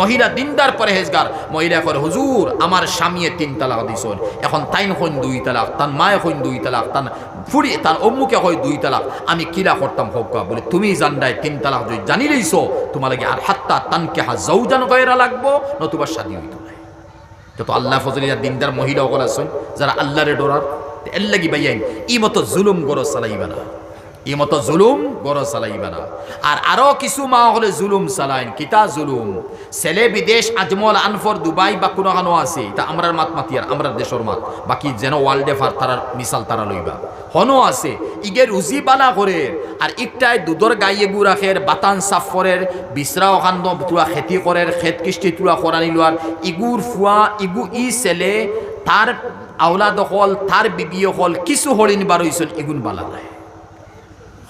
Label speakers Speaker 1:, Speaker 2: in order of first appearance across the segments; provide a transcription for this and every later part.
Speaker 1: মহিলা দিনদার পরেহেজগার। মহিলা করে হুজুর, আমার স্বামীয়ে তিন তালাক দিছন। এখন তাইন হইন দুই তালাক, তান মায়ে হইন দুই তালাক, তান ফুড়ি তার অমুকে হয় দুই তালাক। আমি কিরা করতাম হোক, বলে তুমি জানডাই তিন তালাক যদি জানি লইছো, তোমার লাগে আর হাত্তা তানকে হা জৌজান গয়রা লাগবো, নতুবা শাদি হইতো যত আল্লাহ ফজলিয়া দিনদার মহিলা সকল আছেন যারা আল্লাহরে ডরার, এর লাগি বাইয়াইন ই মতো জুলুম গরো চালাইবা না। ই মতো জুলুম গরো চালাইবা না। আর আরও কিছু মা হলে জুলুম চালাইন। কিতা জুলুম? ছেলে বিদেশ, আজমল, আনফর, দুবাই বা কোনো কানো আছে এটা আমরার মাত মাতি মাতিয়ার আমরার দেশর মাত। বাকি যেন ওয়ার্ল্ডে ফার তারার মিসাল তারা লইবা। হনো আছে, ইগে রুজি বালা করে আর ইকটাই দুধর গাইয়ে গু রাখের বাতান সাফ করের বিশ্রা ওখান তুলা খেতি করের, খেত কিস্তি তুলা করানি লোয়ার ইগুর ফুয়া ইগু ই ছেলে তার আওলাদ হল তার বিবি হল কিছু হরিণ বার ইগুন বালা নাই।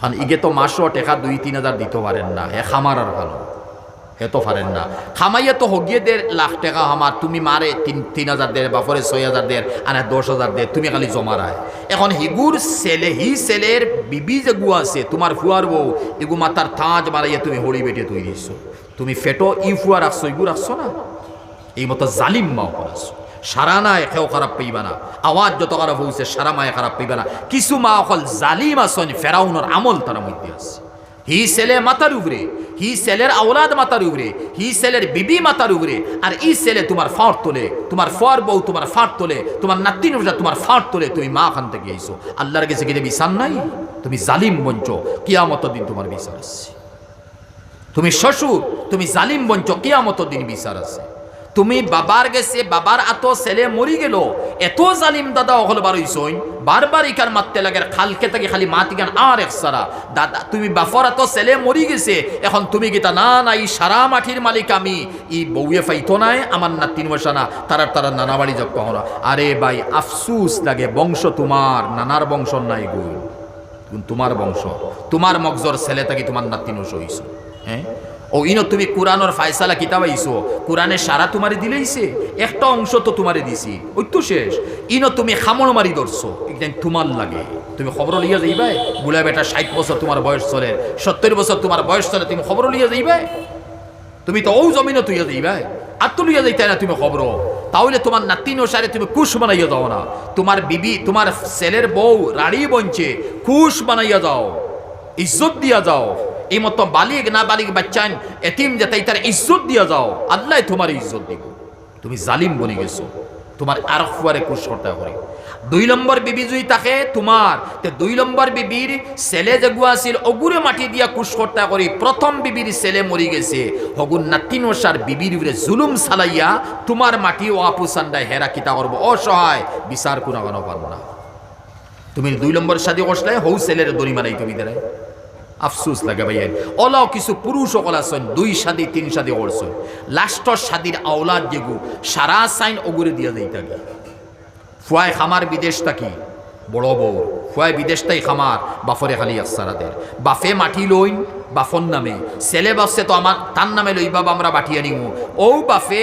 Speaker 1: খান ইগে তো মাসও টেকা দুই তিন হাজার দিতে পারেন না। হে খামার আর ভালো। হে তো পারেন না। খামাইয়া তো হগিয়ে দের লাখ টাকা আমার তুমি মারে তিন তিন হাজার দের বাপরে ছয় হাজার দের আর দশ হাজার দের তুমি খালি জমা রায় এখন হিগুর ছেলে হি ছেলের বিবি যে গু আছে তোমার ফুয়ার বউ এগু মাতার থাঁজ মারাইয়া তুমি হরি বেটে তৈরি দিচ্ছ তুমি ফেটো, ই ফুয়া রাখছো ইগু রাখছো না? এই মতো জালিম মাও করাছো সারা নাই খেও খারাপ পাইবা না। আওয়াজ যত খারাপ হয়েছে সারা মায়ে খারাপ পাইবা না। কিছু মা অকল জালিম আসন ফেরাউনের আমল তার মধ্যে আছে। হি ছেলে মাতার উপরে, হি ছেলের আওলাদ মাতার উপরে, হি ছেলের বিবি মাতার উপরে, আর ই ছেলে তোমার ফাঁট তোলে, তোমার ফর বউ তোমার ফাঁট তোলে, তোমার নাতিন তোমার ফাঁট তোলে, তুমি মা খান থেকে আইসো আল্লাহর কাছে গেলে বিচার নাই? তুমি জালিম বঞ্চ কিয়ামত দিন তোমার বিচার আছে। তুমি শ্বশুর, তুমি জালিম বঞ্চ কিয়ামত দিন বিচার আছে। তুমি বাবার গেছে, বাবার আত ছেলে মরি গেল। এত জালিম দাদা অহল বার হইছইন বারবার ইকার মারতে লাগে খালকে থেকে খালি মাতি গান, আর এক সারা। দাদা, তুমি বাফর আত ছেলে মরি গেছে, এখন তুমি গীতা, না না এই সারা মাটির মালিক আমি। ই বউয়ে ফাইতো নাই আমার না তিন বসা না তারা তারা নানা বাড়ি যোগ কখনো আরে ভাই আফসুস লাগে, বংশ তোমার নানার বংশ নাই গুণ তোমার বংশ? তোমার মগজর ছেলে থাকি তোমার নাতিন হইছ হ্যাঁ ও ইনো তুমি কোরআনর ফায়সালা কিতাব আইছো। কোরআনে সারা তোমারে দিলেইছে, একটা অংশ তো তোমারে দিছি। ওই তো শেষ। ইনো তুমি খামড় মারি ধরছো একদিন তোমার লাগে। তুমি খবর লিয়া যাইবাই? বুলা বেটা, ষাট বছর তোমার বয়স চলে, সত্তর বছর তোমার বয়স চলে, তুমি খবর লিয়া যাইবাই? তুমি তো ও জমিনও তুইয়া যাইবাই। আর তো লিয়া যাইতে না তুমি খবর। তাহলে তোমার নাতিন সারে তুমি কুশ বানাইয়া দাও না। তোমার বিবি, তোমার ছেলের বউ রাড়ি বঞ্চে কুশ বানাইয়া যাও ইজ্জত দিয়া যাও। এই মতো বালিক না বালিক বাচ্চান, এতিম যে তাই তার ইজ্জত দিয়া যাও। আল্লাহ তোমার ইজ্জত দিব। তুমি জালিম বনে গেছো। তোমার আর ফুয়ারে করতে করে। দুই নম্বর বিবি জুই তাকে তোমার তে দুই নম্বর বিবির ছেলে যেগু আছিল, অগুরে মাটি দিয়া করতে করি। প্রথম বিবির ছেলে মরি গেছে। হগুন নাতিন ওসার বিবির উপরে জুলুম সালাইয়া তোমার মাটি ও আপু সান্ডায় হেরা কিতা করব। অসহায় বিচার কোনো পারব না। তুমি দুই নম্বর শাদি করলে হৌ ছেলের দড়ি মানাই তুমি দেয় আফসুস লাগে ভাইয়ের অলাও কিছু পুরুষ অকল আসন দুই সাদি, তিন সাদি করছেন লাস্টর সাদির আওলাদ যেগু, সারা সাইন অগুরে দিয়া যাই থাকে ফুয়ায় খামার বিদেশ থাকি। বড় বউ ফুয়ায় বিদেশ তাই খামার, বাফরে খালি আসারাদের বাফে মাটি লইন বাফর নামে। ছেলে বাসে তো আমার তার নামে লই বাবা আমরা বাটিয়া নিমু। ও বাফে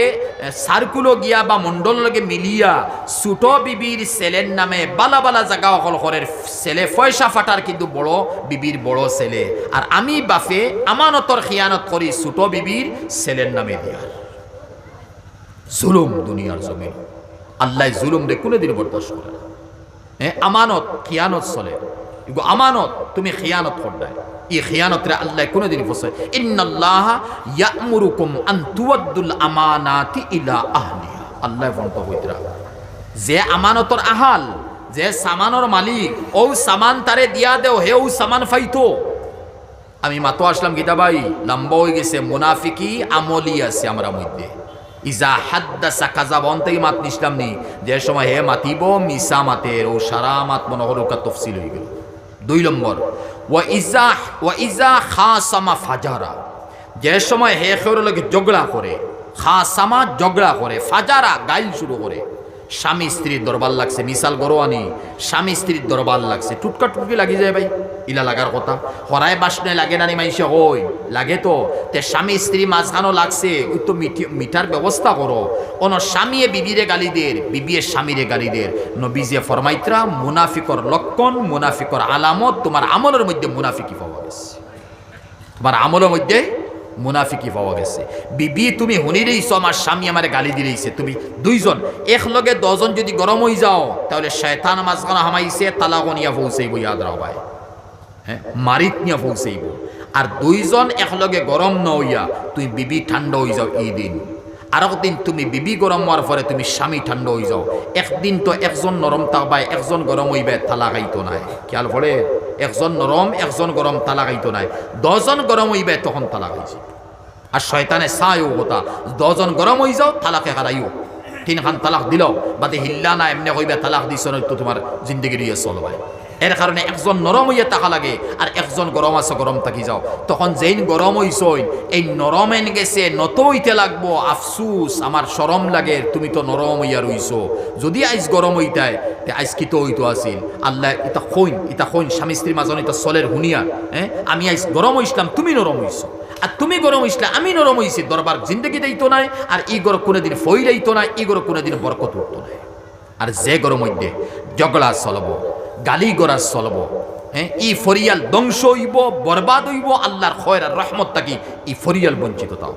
Speaker 1: সার্কুলো গিয়া বা মন্ডল লগে মিলিয়া সুটো বিবির ছেলের নামে বালা বালা জায়গা অকল করের ছেলে, পয়সা ফাটার কিন্তু বড় বিবির বড় ছেলে। আর আমি বাফে আমানতর খিয়ানত করি সুটো বিবির ছেলের নামে দিয়ার জুলুম দুনিয়ার জমিন। আল্লাহ জুলুম রে কোনোদিন বরদাস্ত করে না আমানত খিয়ানত চলে। আমানত, তুমি খিয়ানত করদায় এই খিয়ানত রে আল্লাহ কোনোদিন ফসে ইন্নাল্লাহ ইয়ামুরুকুম আন তুওয়াদ্দুল আমানাতি ইলা আহলিহা। আল্লাহ ফোনটা হইতরা যে আমানতর আহাল, যে সামানর মালিক ও সামান তারে দিয়া দেও হেও সামান ফাইতো। আমি মাতো আসলাম গীতা ভাই লম্বা হয়ে গেছে, মুনাফিকি আমলি আছে আমরা মধ্যে। ইজা হাদ্দাসা কাজা বন্তেই মাত নিসলাম নি। যে সময় হে মাতিব, মিসা মাতের ও সারা মাত মনে হলো কা তফসিল হয়ে গেল। দুই নম্বর, ওয়া ইজা ওয়া ইজা খাসামা ফাজারা। যে সময় হে খের লোকে ঝগড়া করে, খাসামা ঝগড়া করে, ফাজারা গাইল শুরু করে। স্বামী স্ত্রীর দরবার লাগছে মিসাল গরোয়ানি, স্বামী স্ত্রীর দরবার লাগছে। টুটকা টুটকি লাগি যায় ভাই, ইলা লাগার কথা। হরায় বাসনে লাগে না নি মাইসে হই লাগে তো। তে স্বামী স্ত্রী মাঝখানো লাগছে, ওই তো মিঠি- মিঠার ব্যবস্থা করো। অন স্বামীয়ে বিবিরে গালিদের বিবিয়ে স্বামীরে গালিদের নবীজে ফরমাইত্রা, মুনাফিকর লক্ষণ, মুনাফিকর আলামত, তোমার আমলের মধ্যে মুনাফিকি পাওয়া গেছে। তোমার আমলের মধ্যে মুনাফিকি পাওয়া গেছে। বিবি, তুমি শুনি রইছো আমার স্বামী আমার গালি দিলেইছে তুমি দুইজন, একলগে দজন যদি গরম হয়ে যাও, তাহলে শয়তান মাঝখানে হামাইছে তালাগনিয়া পৌঁছাইব ইয়াদ রাবায় হ্যাঁ মারিত নিয়ে পৌঁছাইব আর দুইজন একলগে গরম ন হইয়া, তুমি বিবি ঠান্ডা হয়ে যাও এই দিন। আর একদিন তুমি বিবি গরম হওয়ার পরে তুমি স্বামী ঠান্ডা হয়ে যাও। একদিন তো একজন নরম থাকবাই একজন গরম হইবে তালা গাইতো নাই। খেয়াল পড়ে? একজন নরম, একজন গরম তালা গাইতো নাই। দশজন গরম হইবে, তখন তালা গাইছে। আর শয়তানে সায়ও কথা দশজন গরম হয়ে যাও, তালাকে হারাইও তিনখান তালাক দিল, বাদে হিল্লা না, এমনি কইবে তালাক দিছ তো তোমার জিন্দগি দিয়ে চলবাই এর কারণে একজন নরম হইয়া থাকা লাগে, আর একজন গরম আছে, গরম থাকি যাও। তখন যেইন গরম হইছই এই নরম এন গেছে, নত হইতে লাগবো, আফসুস, আমার সরম লাগে, তুমি তো নরম হইয়া রইছো। যদি আইস গরম হইতায়, তে আইস কি তো হইতো আছিল আল্লাহ, ইতা খৈন ইতা খৈন, স্বামী স্ত্রীর মাজনে ইতা চলের হুনিয়া হ্যাঁ আমি আইস গরম হইছিলাম, তুমি নরম হইছো। আর তুমি গরম হইসলে আমি নরম হইছি, দরবার জিন্দগি দিত নাই, আর ই গরম কোনোদিন ফই দিত না ই গরম কোনোদিন বরকত উঠতো নাই। আর যে গরম মধ্যে জগড়া চলব। গালি গড়া চলব। হ্যাঁ ই ফরিয়াল ধ্বংস হইব, বরবাদ হইব, আল্লাহর খয়ের আর রহমত থাকি, ই ফরিয়াল বঞ্চিত তাও